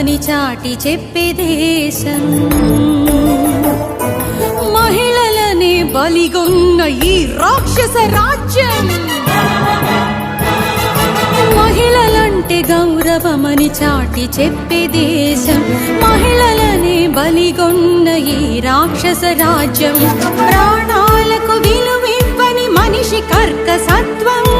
అని చాటి చెప్పే దేశం. మహిళలనే బలిగొన్న ఈ రాక్షస రాజ్యం. మహిళలంటే గౌరవమని చాటి చెప్పే దేశం. మహిళలనే బలిగొన్న ఈ రాక్షస రాజ్యం. ప్రాణాలకు విలువివ్వని మనిషి కర్కసత్వం.